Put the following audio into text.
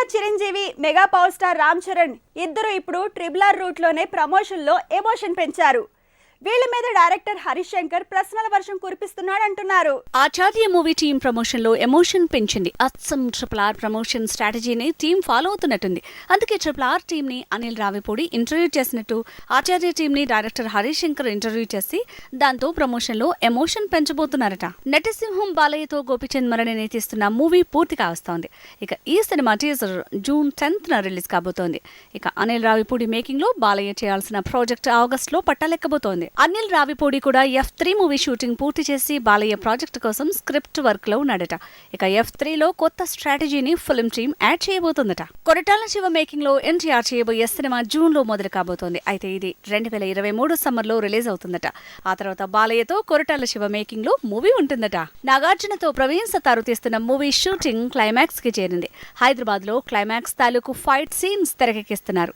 Mega Chiranjeevi mega power star Ram Charan ఇద్దరు ఇప్పుడు triple R రూట్లోనే ప్రమోషన్లో ఎమోషన్ పెంచారు. వీళ్ళ మీద డైరెక్టర్ హరీష్ శంకర్ ప్రశ్నల వర్షం కురిపిస్తున్నాడు అంటున్నారు ఆచార్య మూవీ టీం ప్రమోషన్లో ఎమోషన్ పెంచింది. అచ్చం ట్రిపుల్ ఆర్ ప్రమోషన్ స్ట్రాటజీని టీం ఫాలో అవుతున్నట్టుంది. అందుకే ట్రిపుల్ ఆర్ టీం ని అనిల్ రావిపూడి ఇంటర్వ్యూ చేసినట్టు ఆచార్య టీం ని డైరెక్టర్ హరీష్ శంకర్ ఇంటర్వ్యూ చేసి దాంతో ప్రమోషన్లో ఎమోషన్ పెంచబోతున్నారట. నటసింహం బాలయ్యతో గోపిచంద్ మరణి నేతిస్తున్న మూవీ పూర్తిగా వస్తోంది ఇక ఈ సినిమా టీజర్ జూన్ టెన్త్ న రిలీజ్ కాబోతోంది. ఇక అనిల్ రావిపూడి మేకింగ్లో బాలయ్య చేయాల్సిన ప్రాజెక్ట్ ఆగస్ట్లో పట్టాలెక్కబోతోంది. అనిల్ రావిపూడి కూడా ఎఫ్ త్రీ మూవీ షూటింగ్ పూర్తి చేసి బాలయ్య ప్రాజెక్ట్ కోసం స్క్రిప్ట్ వర్క్లో ఉన్నాడట. ఇక ఎఫ్ త్రీలో కొత్త స్ట్రాటజీని ఫిల్మ్ టీమ్ యాడ్ చేయబోతుందట. కొరటాల శివ మేకింగ్లో ఎన్టీఆర్ చేయబోయే సినిమా జూన్లో మొదలు కాబోతోంది. అయితే ఇది రెండు వేల ఇరవై మూడు సమ్మర్లో రిలీజ్ అవుతుందట. ఆ తర్వాత బాలయ్యతో కొరటాల శివ మేకింగ్లో మూవీ ఉంటుందట. నాగార్జునతో ప్రవీణ్ సతారు తీస్తున్న మూవీ షూటింగ్ క్లైమాక్స్కి చేరింది. హైదరాబాద్లో క్లైమాక్స్ తాలూకు ఫైట్ సీన్స్ తెరకెక్కిస్తున్నారు.